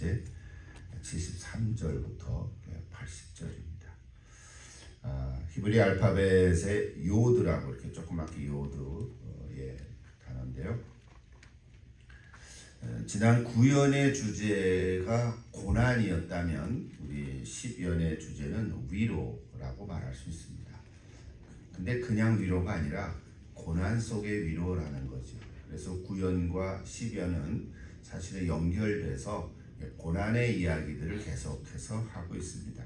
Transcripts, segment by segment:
번째 73절부터 80절입니다. 아, 히브리 알파벳의 요드라고 이렇게 조그맣게 요드의 단어인데요. 어, 지난 구연의 주제가 고난이었다면 우리 10연의 주제는 위로라고 말할 수 있습니다. 근데 그냥 위로가 아니라 고난 속의 위로라는 거죠. 그래서 구연과 10연은 사실은 연결돼서 고난의 이야기들을 계속해서 하고 있습니다.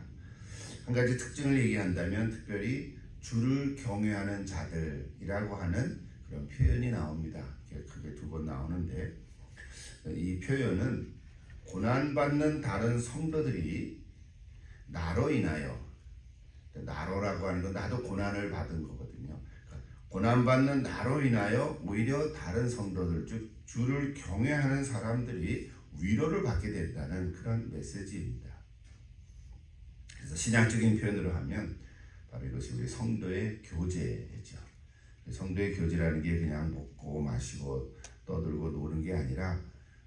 한 가지 특징을 얘기한다면 특별히 주를 경외하는 자들이라고 하는 그런 표현이 나옵니다. 크게 두 번 나오는데 이 표현은 고난받는 다른 성도들이 나로 인하여 나로라고 하는 건 나도 고난을 받은 거거든요. 그러니까 고난받는 나로 인하여 오히려 다른 성도들 즉 주를 경외하는 사람들이 위로를 받게 된다는 그런 메시지입니다. 그래서 신앙적인 표현으로 하면 바로 이것이 우리 성도의 교제죠. 성도의 교제라는 게 그냥 먹고 마시고 떠들고 노는 게 아니라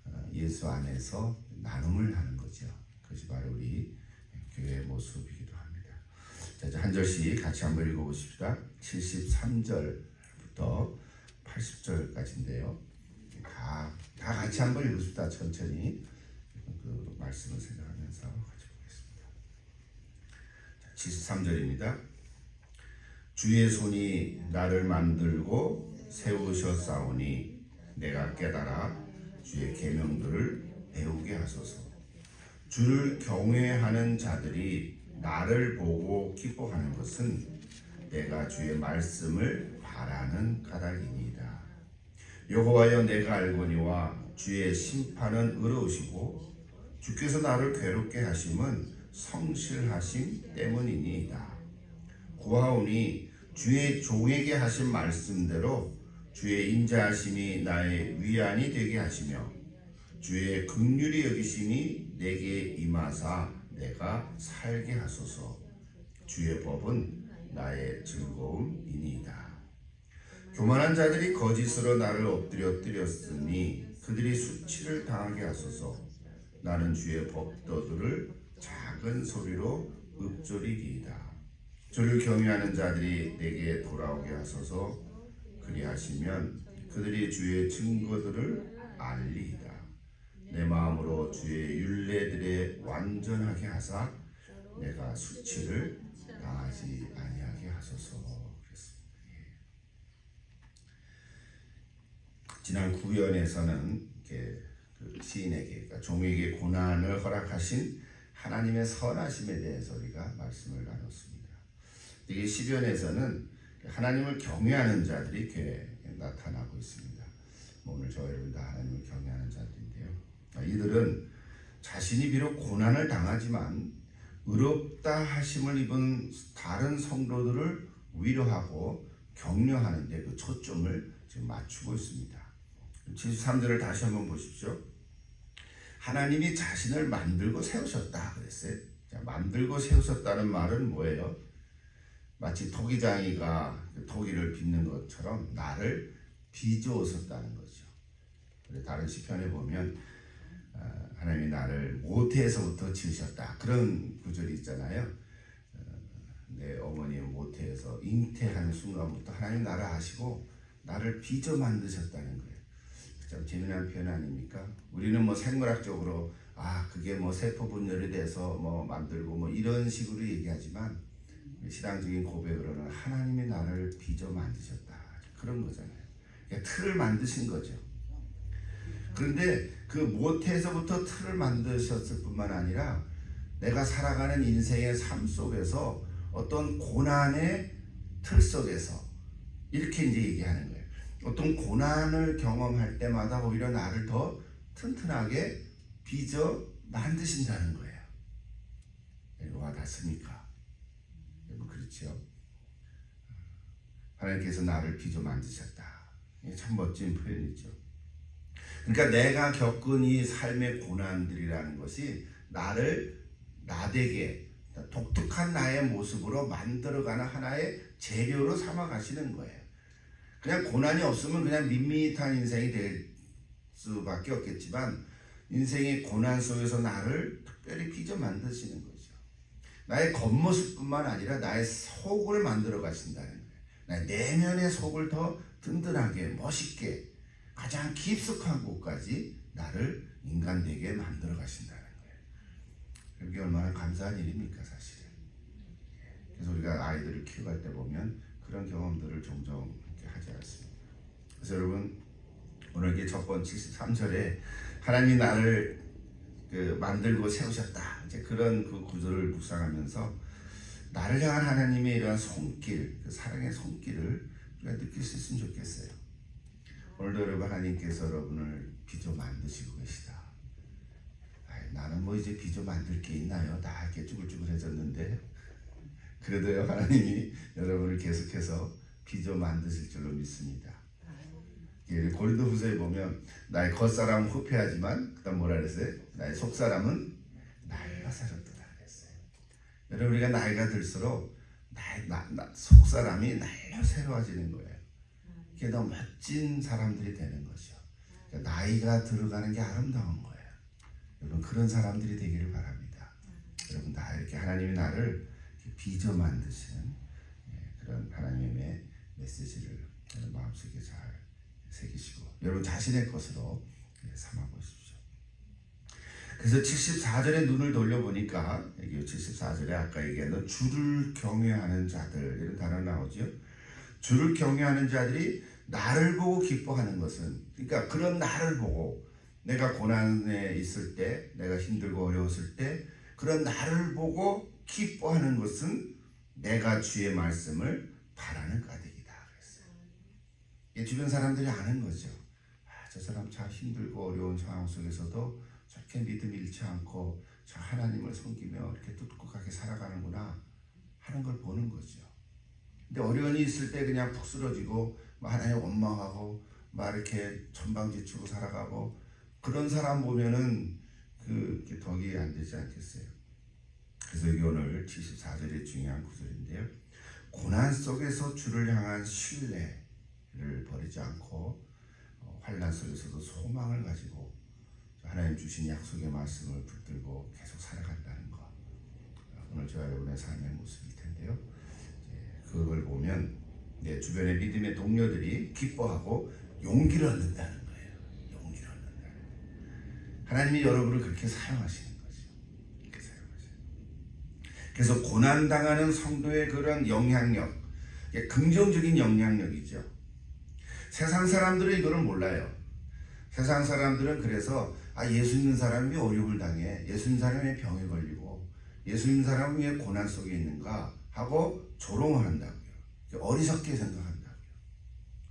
어, 예수 안에서 나눔을 하는 거죠. 그것이 바로 우리 교회의 모습이기도 합니다. 자, 한 절씩 같이 한번 읽어보십시다. 73절부터 80절까지인데요. 다, 다 같이 한번 읽읍시다. 천천히 그 말씀을 생각하면서 같이 보겠습니다. 73절입니다. 주의 손이 나를 만들고 세우셨사오니 내가 깨달아 주의 계명들을 배우게 하소서. 주를 경외하는 자들이 나를 보고 기뻐하는 것은 내가 주의 말씀을 바라는 까닭이니이다. 여호와여 내가 알거니와 주의 심판은 의로우시고 주께서 나를 괴롭게 하심은 성실하심 때문이니이다. 구하오니 주의 종에게 하신 말씀대로 주의 인자하심이 나의 위안이 되게 하시며 주의 극률이 여기심이 내게 임하사 내가 살게 하소서 주의 법은 나의 즐거움이니이다. 교만한 자들이 거짓으로 나를 엎드려 뜨렸으니 그들이 수치를 당하게 하소서 나는 주의 법도들을 작은 소리로 읊조리리이다. 주를 경외하는 자들이 내게 돌아오게 하소서 그리하시면 그들이 주의 증거들을 알리이다. 내 마음으로 주의 율례들에 완전하게 하사 내가 수치를 당하지 아니하게 하소서 그랬습니다. 예. 지난 구연에서는 이렇게 그 시인에게 그러니까 종에게 고난을 허락하신 하나님의 선하심에 대해서 우리가 말씀을 나눴습니다. 이게 시편에서는 하나님을 경외하는 자들이 이렇게 나타나고 있습니다. 뭐 오늘 저 여러분 다 하나님을 경외하는 자들인데요. 아, 이들은 자신이 비록 고난을 당하지만 의롭다 하심을 입은 다른 성도들을 위로하고 격려하는 데 그 초점을 지금 맞추고 있습니다. 73절을 다시 한번 보십시오. 하나님이 자신을 만들고 세우셨다 그랬어요. 자, 만들고 세우셨다는 말은 뭐예요? 마치 토기장이가 그 토기를 빚는 것처럼 나를 빚어오셨다는 거죠. 다른 시편에 보면 어, 하나님이 나를 모태에서부터 지으셨다 그런 구절이 있잖아요. 어, 내 어머니 모태에서 잉태하는 순간부터 하나님 나를 아시고 나를 빚어 만드셨다는 거예요. 참 재미난 표현 아닙니까? 우리는 뭐 생물학적으로 아 그게 뭐 세포 분열이 돼서 뭐 만들고 뭐 이런 식으로 얘기하지만 신앙적인 고백으로는 하나님이 나를 빚어 만드셨다 그런 거잖아요. 그러니까 틀을 만드신 거죠. 그런데 그 모태에서부터 틀을 만드셨을 뿐만 아니라 내가 살아가는 인생의 삶 속에서 어떤 고난의 틀 속에서 이렇게 이제 얘기하는 거예요. 어떤 고난을 경험할 때마다 오히려 나를 더 튼튼하게 빚어 만드신다는 거예요. 와 닿습니까? 그렇죠. 하나님께서 나를 빚어 만드셨다. 참 멋진 표현이죠. 그러니까 내가 겪은 이 삶의 고난들이라는 것이 나를 나되게 독특한 나의 모습으로 만들어가는 하나의 재료로 삼아 가시는 거예요. 그냥 고난이 없으면 그냥 밋밋한 인생이 될 수밖에 없겠지만 인생의 고난 속에서 나를 특별히 빚어 만드시는 거죠. 나의 겉모습뿐만 아니라 나의 속을 만들어 가신다는 거예요. 나의 내면의 속을 더 든든하게 멋있게 가장 깊숙한 곳까지 나를 인간 되게 만들어 가신다는 거예요. 그게 얼마나 감사한 일입니까 사실은. 그래서 우리가 아이들을 키워갈 때 보면 그런 경험들을 종종 하지 않습니다. 그래서 여러분 오늘 이게 첫번 73절에 하나님이 나를 그 만들고 세우셨다. 이제 그런 그 구절을 묵상하면서 나를 향한 하나님의 이러한 손길, 그 사랑의 손길을 우리가 느낄 수 있으면 좋겠어요. 오늘도 여러분 하나님께서 여러분을 비조 만드시고 계시다. 아이, 나는 뭐 이제 비조 만들 게 있나요? 다 이렇게 쭈글쭈글해졌는데 그래도요 하나님이 여러분을 계속해서 비조 만드실 줄로 믿습니다. 예, 고린도후서에 보면 나의 겉사람은 후패하지만 그다음 뭐라 그랬어요? 나의 속사람은 날로 새롭다 그랬어요. 여러분 우리가 나이가 들수록 나의 나, 나, 속사람이 날로 새로워지는 거예요. 이게 더 멋진 사람들이 되는 거죠. 그러니까 나이가 들어가는 게 아름다운 거예요. 여러분 그런 사람들이 되기를 바랍니다. 여러분 다 이렇게 하나님이 나를 이렇게 빚어 만드시는 예, 그런 하나님의 메시지를 마음속에 잘 새기시고 여러분 자신의 것으로 예, 삼아 보십시오. 그래서 74절에 눈을 돌려보니까 여기 74절에 아까 얘기했던 주를 경외하는 자들 이런 단어 나오죠. 주를 경외하는 자들이 나를 보고 기뻐하는 것은 그러니까 그런 나를 보고 내가 고난에 있을 때 내가 힘들고 어려웠을 때 그런 나를 보고 기뻐하는 것은 내가 주의 말씀을 바라는. 이 주변 사람들이 아는 거죠. 아, 저 사람 참 힘들고 어려운 상황 속에서도 저렇게 믿음 잃지 않고 저 하나님을 섬기며 이렇게 뚜렷하게 살아가는구나 하는 걸 보는 거죠. 근데 어려움이 있을 때 그냥 푹 쓰러지고 막 하나님 원망하고 막 이렇게 천방지축으로 살아가고 그런 사람 보면은 그 덕이 안 되지 않겠어요. 그래서 여기 오늘 74절의 중요한 구절인데요. 고난 속에서 주를 향한 신뢰 를 버리지 않고 어, 환란 속에서도 소망을 가지고 하나님 주신 약속의 말씀을 붙들고 계속 살아간다는 것. 어, 오늘 저와 여러분의 삶의 모습일 텐데요. 그걸 보면 내 주변의 믿음의 동료들이 기뻐하고 용기를 얻는다는 거예요. 용기를 얻는다는 거예요. 하나님이 여러분을 그렇게 사용하시는 거죠. 그렇게 사용하시는. 그래서 고난 당하는 성도의 그런 영향력, 긍정적인 영향력이죠. 세상 사람들은 이거를 몰라요. 세상 사람들은 그래서 아 예수 믿는 사람이 어려움을 당해, 예수 믿는 사람이 병에 걸리고, 예수 믿는 사람이 왜 고난 속에 있는가 하고 조롱을 한다고요. 어리석게 생각한다고요.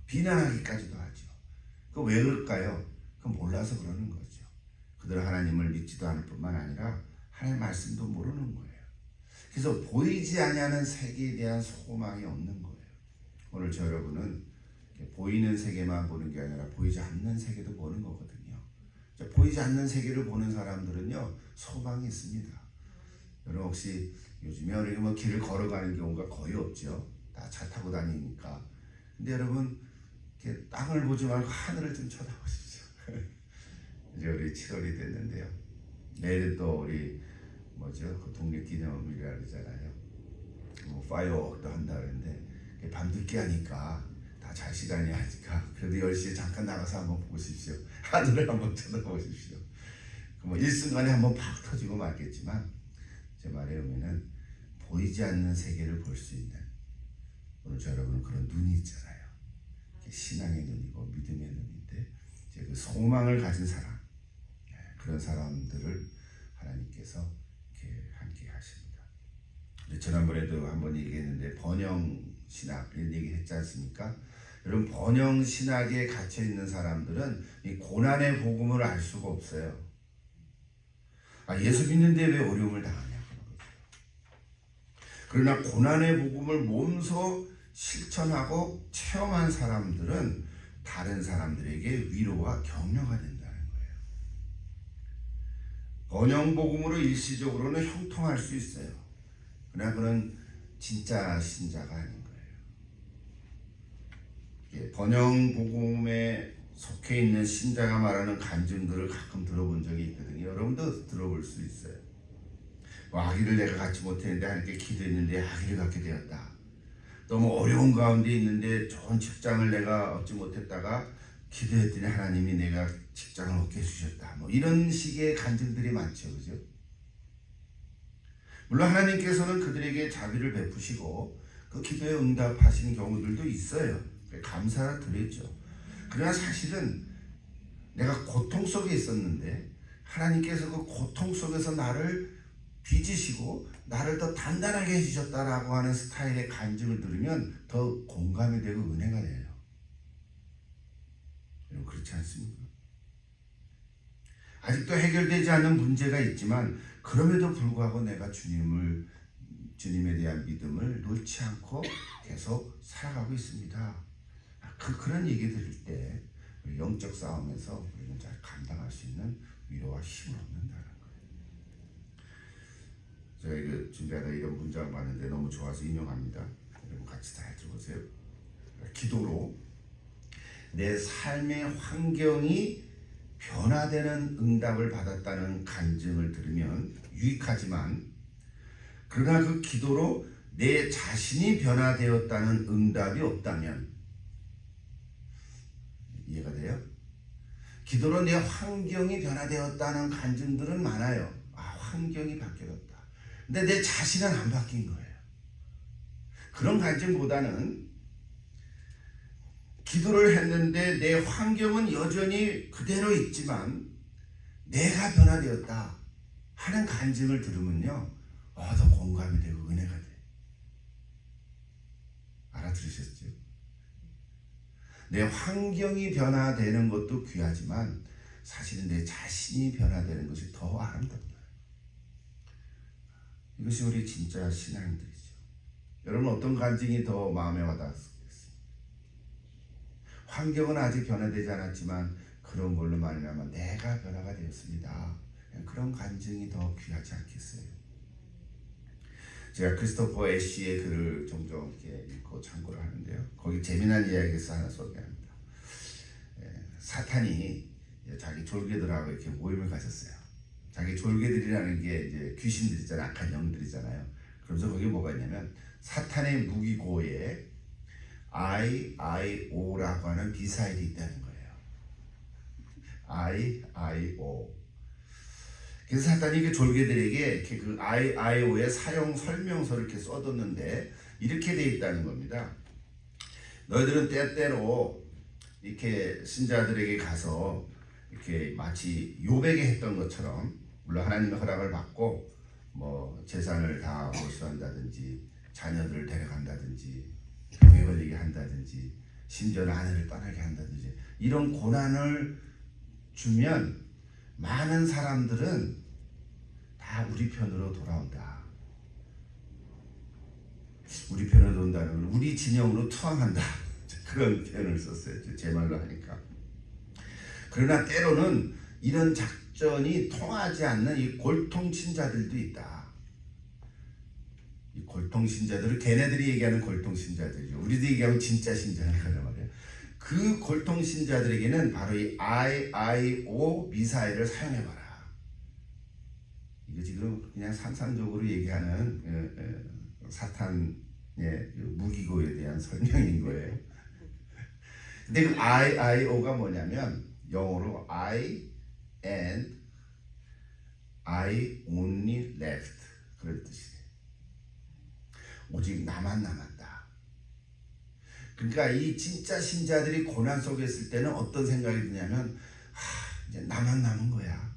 비난하기까지도 하죠. 그 왜 그럴까요? 그 몰라서 그러는 거죠. 그들 하나님을 믿지도 않을 뿐만 아니라 하나님 말씀도 모르는 거예요. 그래서 보이지 아니하는 세계에 대한 소망이 없는 거예요. 오늘 저 여러분은 보이는 세계만 보는 게 아니라 보이지 않는 세계도 보는 거거든요. 자, 보이지 않는 세계를 보는 사람들은요 소망이 있습니다. 여러분 혹시 요즘에 우리가 뭐 길을 걸어가는 경우가 거의 없죠. 다 차 타고 다니니까. 근데 여러분 이렇게 땅을 보지 말고 하늘을 좀 쳐다보십시오. 이제 우리 7월이 됐는데요. 내일 또 우리 뭐죠? 그 독립기념일이라 그러잖아요. 뭐 파이어웍도 한다 그랬는데 밤늦게 하니까 다잘 시간이 하니까 그래도 10시에 잠깐 나가서 한번 보십시오. 하늘을 한번 쳐다보십시오. 그뭐 일순간에 한번 팍 터지고 말겠지만 제 말의 의미는 보이지 않는 세계를 볼 수 있는 오늘 저 여러분은 그런 눈이 있잖아요. 신앙의 눈이고 믿음의 눈인데 이제 그 소망을 가진 사람 예, 그런 사람들을 하나님께서 이렇게 함께 하십니다. 근데 지난번에도 한번 얘기했는데 번영 신학 이런 얘기 했지 않습니까? 여러분 번영 신학에 갇혀 있는 사람들은 이 고난의 복음을 알 수가 없어요. 아 예수 믿는데 왜 어려움을 당하냐. 그러나 고난의 복음을 몸소 실천하고 체험한 사람들은 다른 사람들에게 위로와 격려가 된다는 거예요. 번영 복음으로 일시적으로는 형통할 수 있어요. 그러나 그는 진짜 신자가 아닌 거예요. 예, 번영 복음의 속해 있는 신자가 말하는 간증들을 가끔 들어본 적이 있거든요. 여러분도 들어볼 수 있어요. 뭐 아기를 내가 갖지 못했는데 하나님께 기도했는데 아기를 갖게 되었다. 너무 어려운 가운데 있는데 좋은 직장을 내가 얻지 못했다가 기도했더니 하나님이 내가 직장을 얻게 해주셨다. 뭐 이런 식의 간증들이 많죠, 그죠? 물론 하나님께서는 그들에게 자비를 베푸시고 그 기도에 응답하시는 경우들도 있어요. 감사를 드리죠. 그러나 사실은 내가 고통 속에 있었는데 하나님께서 그 고통 속에서 나를 빚으시고 나를 더 단단하게 해주셨다라고 하는 스타일의 간증을 들으면 더 공감이 되고 은혜가 돼요. 여러분 그렇지 않습니까? 아직도 해결되지 않은 문제가 있지만 그럼에도 불구하고 내가 주님을 주님에 대한 믿음을 놓지 않고 계속 살아가고 있습니다. 그 그런 얘기 들을 때 영적 싸움에서 우리는 잘 감당할 수 있는 위로와 힘을 얻는다는 거예요. 제가 이거 준비하다 이런 문장을 봤는데 너무 좋아서 인용합니다. 여러분 같이 잘 들어보세요. 기도로 내 삶의 환경이 변화되는 응답을 받았다는 간증을 들으면 유익하지만 그러나 그 기도로 내 자신이 변화되었다는 응답이 없다면 이해가 돼요? 기도로 내 환경이 변화되었다는 간증들은 많아요. 아, 환경이 바뀌었다. 근데 내 자신은 안 바뀐 거예요. 그런 간증보다는 기도를 했는데 내 환경은 여전히 그대로 있지만 내가 변화되었다 하는 간증을 들으면요. 어, 더 공감이 되고 은혜가 돼. 알아들으셨죠? 내 환경이 변화되는 것도 귀하지만 사실은 내 자신이 변화되는 것이 더 아름답다. 이것이 우리 진짜 신앙들이죠. 여러분 어떤 간증이 더 마음에 와닿았습니까? 환경은 아직 변화되지 않았지만 그런 걸로 말미암아 내가 변화가 되었습니다. 그런 간증이 더 귀하지 않겠어요? 제가 크리스토퍼 애쉬의 글을 종종 이렇게 읽고 참고를 하는데요. 거기 재미난 이야기에서 하나 소개합니다. 예, 사탄이 자기 졸개들하고 이렇게 모임을 가졌어요. 자기 졸개들이라는 게 이제 귀신들이잖아요. 악한 영들이잖아요. 그러면서 거기 뭐가 있냐면 사탄의 무기고에 IIO라고 하는 비사일이 있다는 거예요. IIO. 그래서 사탄이 그 졸개들에게 이렇게 그 IIO의 사용 설명서를 이렇게 써뒀는데 이렇게 돼 있다는 겁니다. 너희들은 때때로 이렇게 신자들에게 가서 이렇게 마치 요백에 했던 것처럼 물론 하나님의 허락을 받고 뭐 재산을 다 몰수한다든지 자녀들을 데려간다든지 병에 걸리게 한다든지 심지어는 아내를 떠나게 한다든지 이런 고난을 주면 많은 사람들은 다 우리 편으로 돌아온다. 우리 편으로 건 우리 진영으로 투항한다. 그런 표현을 썼어요. 제 말로 하니까. 그러나 때로는 이런 작전이 통하지 않는 이 골통 신자들도 있다. 이 골통 신자들을 걔네들이 얘기하는 골통 신자들이죠. 우리도 얘기하면 진짜 말이에요. 그 골통 신자들에게는 바로 이 IIO 미사일을 사용해봐라. 이거 지금 그냥 상상적으로 얘기하는 어, 어, 사탄의 그 무기고에 대한 설명인 거예요. 근데 그 IIO가 뭐냐면 영어로 I and I only left 그런 뜻이에요. 오직 나만 남았다. 그러니까 이 진짜 신자들이 고난 속에 있을 때는 어떤 생각이 드냐면 하, 이제 나만 남은 거야.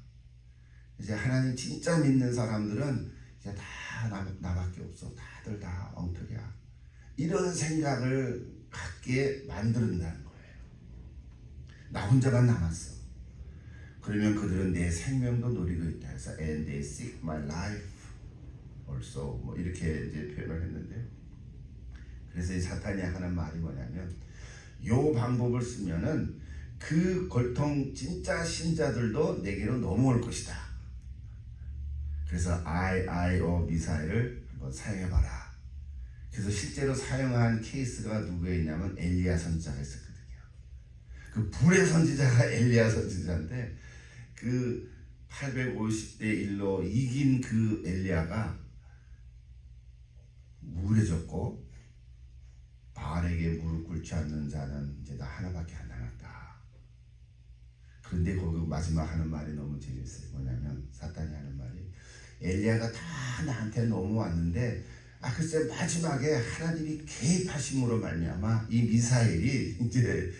이제 하나님 진짜 믿는 사람들은 이제 다 나, 나밖에 없어. 다들 다 엉터리야. 이런 생각을 갖게 만든다는 거예요. 나 혼자만 남았어. 그러면 그들은 내 생명도 노리고 있다 해서 and they seek my life also 뭐 이렇게 이제 표현을 했는데요. 그래서 이 사탄이 하는 말이 뭐냐면 요 방법을 쓰면은 그 골통 진짜 신자들도 내게로 넘어올 것이다. 그래서 IIO 미사일을 한번 사용해봐라. 그래서 실제로 사용한 케이스가 누구였냐면 엘리야 선지자가 있었거든요. 그 불의 선지자가 엘리야 선지자인데 그 850대 1로 이긴 그 엘리야가 우울해졌고 바알에게 무릎 꿇지 않는 자는 이제 나 하나밖에 안 남았다. 그런데 거기 마지막 하는 말이 너무 재밌어요. 뭐냐면 사탄이 하는 말이 엘리야가 다 나한테 넘어왔는데 아 글쎄 마지막에 하나님이 개입하심으로 말미암아 이 미사일이 이제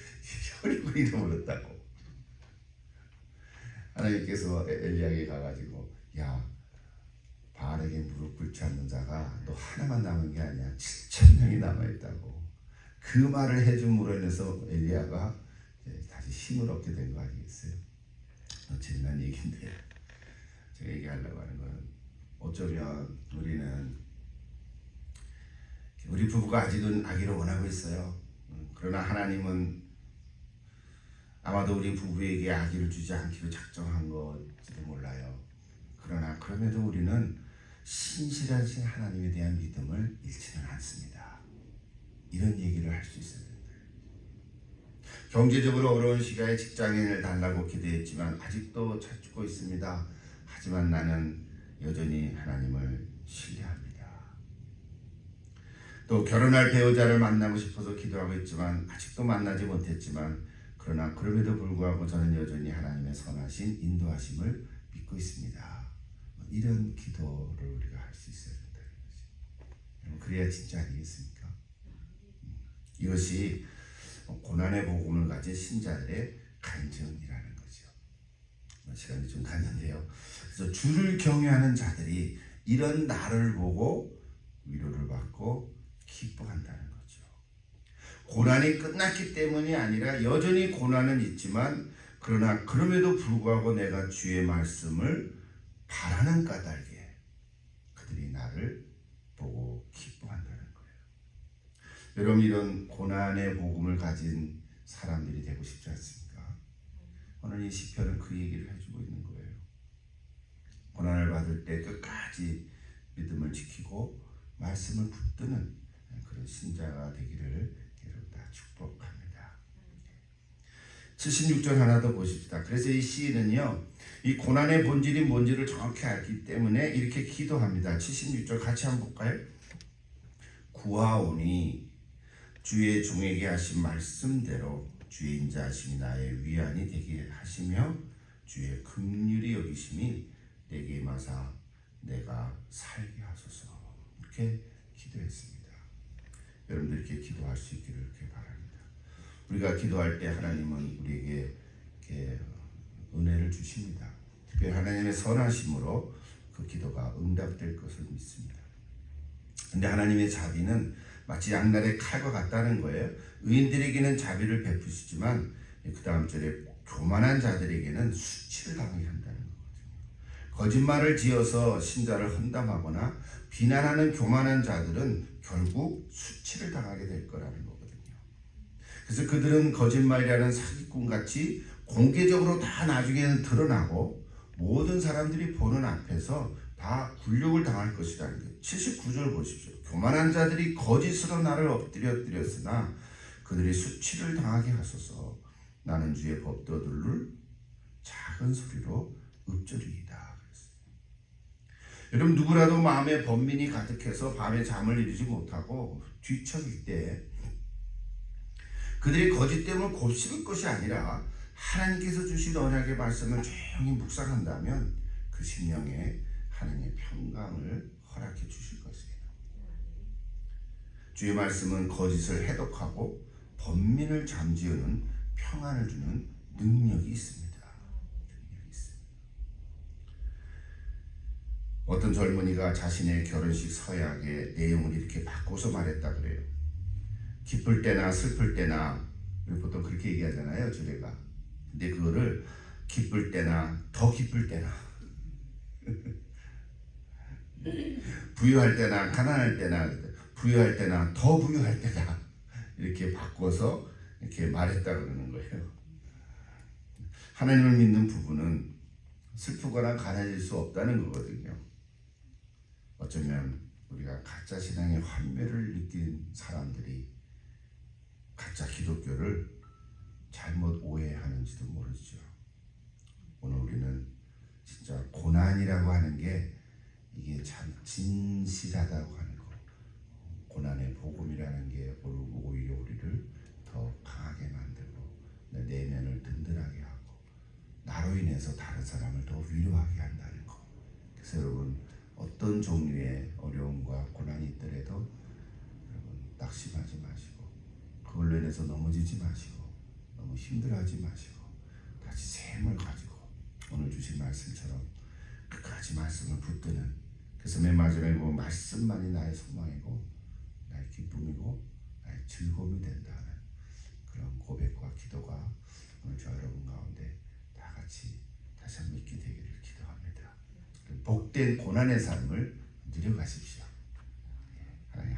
혈육을 잃어버렸다고 하나님께서 에- 엘리야에게 가가지고 야 바알에게 무릎 꿇지 않는 자가 너 하나만 남은 게 아니야 7천 명이 남아 있다고 그 말을 해줌으로 인해서 엘리야가 이제 다시 힘을 얻게 된 거 아니겠어요? 어, 재미난 얘기인데 제가 얘기하려고 하는 건 어쩌면 우리는 우리 부부가 아직은 아기를 원하고 있어요. 음, 그러나 하나님은 아마도 우리 부부에게 아기를 주지 않기로 작정한 것지도 몰라요. 그러나 그럼에도 우리는 신실하신 하나님에 대한 믿음을 잃지는 않습니다. 이런 얘기를 할수 된다. 경제적으로 어려운 시기에 직장인을 달라고 기도했지만 아직도 찾고 있습니다. 하지만 나는 여전히 하나님을 신뢰합니다. 또 결혼할 배우자를 만나고 싶어서 기도하고 있지만 아직도 만나지 못했지만 그러나 그럼에도 불구하고 저는 여전히 하나님의 선하신 인도하심을 믿고 있습니다. 이런 기도를 우리가 할 수 있어야 된다는 거죠. 그래야 진짜 아니겠습니까? 음, 이것이 고난의 복음을 가진 신자들의 간증이라는 거죠. 뭐 시간이 좀 갔는데요. 그래서 주를 경외하는 자들이 이런 나를 보고 위로를 받고 기뻐한다는 거죠. 고난이 끝났기 때문이 아니라 여전히 고난은 있지만 그러나 그럼에도 불구하고 내가 주의 말씀을 바라는 까닭에 그들이 나를 보고 기뻐한다는 거예요. 여러분 이런 고난의 복음을 가진 사람들이 되고 싶지 않습니까? 오늘 이 시편은 그 얘기를 해주고 있는 거예요. 고난을 받을 때 끝까지 믿음을 지키고 말씀을 붙드는 그런 신자가 되기를 여러분 다 축복합니다. 76절 하나 더 보십시다. 그래서 이 시인은요, 이 고난의 본질이 뭔지를 정확히 알기 때문에 이렇게 기도합니다. 76절 같이 한번 볼까요? 구하오니 주의 종에게 하신 말씀대로 주의 인자 하심이 나의 위안이 되게 하시며 주의 긍휼히 여기심이 내게 임하사 내가 살게 하소서 이렇게 기도했습니다. 여러분들 이렇게 기도할 수 있기를 이렇게 바랍니다. 우리가 기도할 때 하나님은 우리에게 이렇게 은혜를 주십니다. 특별히 하나님의 선하심으로 그 기도가 응답될 것을 믿습니다. 근데 하나님의 자비는 마치 양날의 칼과 같다는 거예요. 의인들에게는 자비를 베푸시지만 그 다음 절에 교만한 자들에게는 수치를 당하게 한다는 거거든요. 거짓말을 지어서 신자를 헌담하거나 비난하는 교만한 자들은 결국 수치를 당하게 될 거라는 거거든요. 그래서 그들은 거짓말이라는 사기꾼 같이 공개적으로 다 나중에는 드러나고 모든 사람들이 보는 앞에서 다 굴욕을 당할 것이라는 거예요. 79절 보십시오. 교만한 자들이 거짓으로 나를 엎드려뜨렸으나 그들이 수치를 당하게 하소서. 나는 주의 법도들을 작은 소리로 읊조리이다. 여러분 누구라도 마음에 번민이 가득해서 밤에 잠을 이루지 못하고 뒤척일 때 그들이 거짓 때문에 곱씹을 것이 아니라 하나님께서 주신 언약의 말씀을 조용히 묵상한다면 그 심령에 하나님의 평강을 허락해 주실 것이에요. 주의 말씀은 거짓을 해독하고 번민을 잠재우는 평안을 주는 능력이 있습니다. 능력이 있습니다. 어떤 젊은이가 자신의 결혼식 서약의 내용을 이렇게 바꿔서 말했다 그래요. 기쁠 때나 슬플 때나 보통 그렇게 얘기하잖아요, 주례가. 근데 그거를 기쁠 때나 더 기쁠 때나 부유할 때나 가난할 때나 부유할 때나 더 부유할 때나 이렇게 바꿔서 이렇게 말했다 그러는 거예요. 하나님을 믿는 부부는 슬프거나 가난해질 수 없다는 거거든요. 어쩌면 우리가 가짜 신앙의 환멸을 느낀 사람들이 가짜 기독교를 잘못 오해하는지도 모르죠. 오늘 우리는 진짜 고난이라고 하는 게 이게 참 진실하다고 하는 거. 고난의 복음이라는 게 오히려 우리를 더 강하게 만들고 내 내면을 든든하게 하고 나로 인해서 다른 사람을 더 위로하게 한다는 거. 그래서 여러분 어떤 종류의 어려움과 고난이 있더라도 여러분 낙심하지 마시고 그걸로 인해서 넘어지지 마시고 너무 힘들어하지 마시고 다시 샘을 가지고 오늘 주신 말씀처럼 끝까지 말씀을 붙드는 그래서 맨 마지막에 보면 말씀만이 나의 소망이고 나의 기쁨이고 나의 즐거움이 된다는 그런 고백과 기도가 오늘 저 여러분 가운데 다 같이 다시 한번 있게 되기를 기도합니다. 복된 고난의 삶을 누려가십시오. 예, 하나님